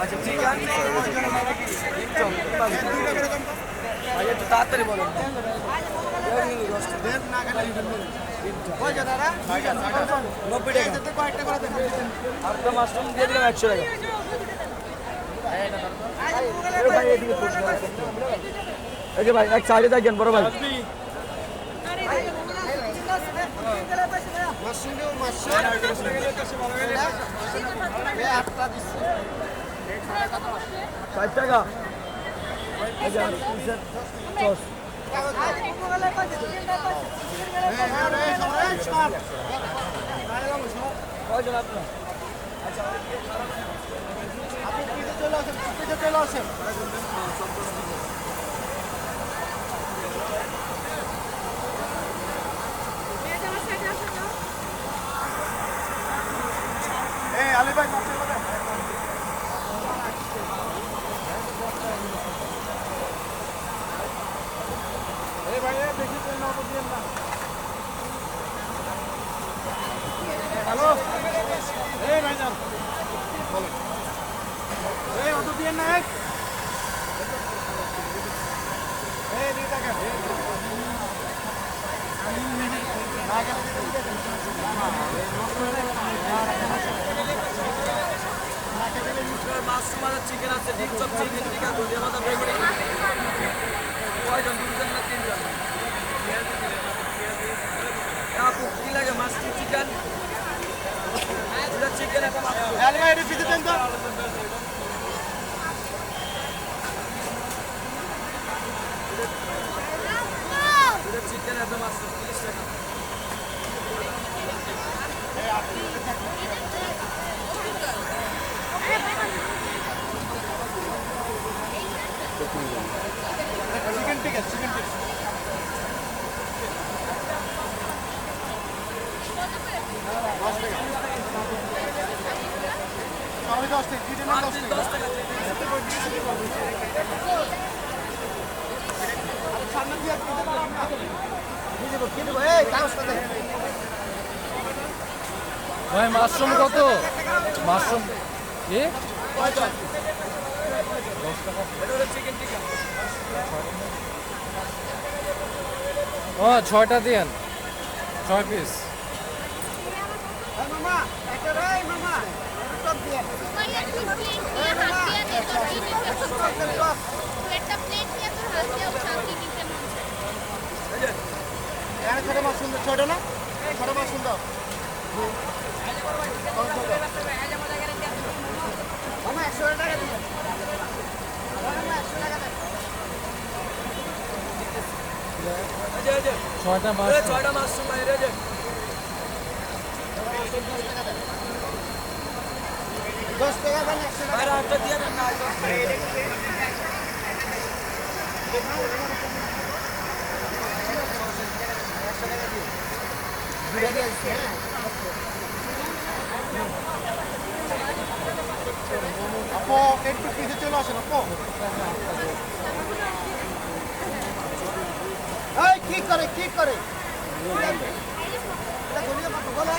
আচ্ছা ঠিক আছে। ভাই একটু তাড়াতাড়ি টাকা আপনার মাশরুম দিয়ে দিলাম একশো টাকা। এ ভাই এক সাইডে থাকেন বড় ভাই। ষাট টাকা এই যে পিসের দশ। কয়জন আপনার হ্যালো এই ভাইজান বলেন এই অত দিয়ে না এক এই দিয়ে দেখেন মাশরুম আর চিকেন আছে ডিপ চপ চিকেন টিকা দই মাথা বেগুনি কয়জন দুজন না তিনজন আপু কি লাগে মাশরুম চিকেন দুটা চিকেন একটা মাশরুম আলি ভাই এটা ফিতে দেন তো দুটা চিকেন একটা মাশরুম তিরিশ টাকা চিকেন টিকা চিকেন টিকা দশ টাকা দশ টাকা দশ দশ সামনে দিয়ে ভাই মাশরুম কত? মাশরুম হলো চিকেন টিকা ও ছয়টা দিয়েন ছয় পিস মন ছোট মাছ সুন্দর ছোট না ছোট মাছ সুন্দর ছয়টা এই মাশরুম ছয়টা মাশরুম বাইরে এই যে দশ টাকা দেন একশো টাকা বাইরে একটা দিয়ে দেন না দশ টাকা। আপু একটু পিছিয়ে চলে আসেন আপু এই কি করে কি করে? এটা গলিয়ে বলে।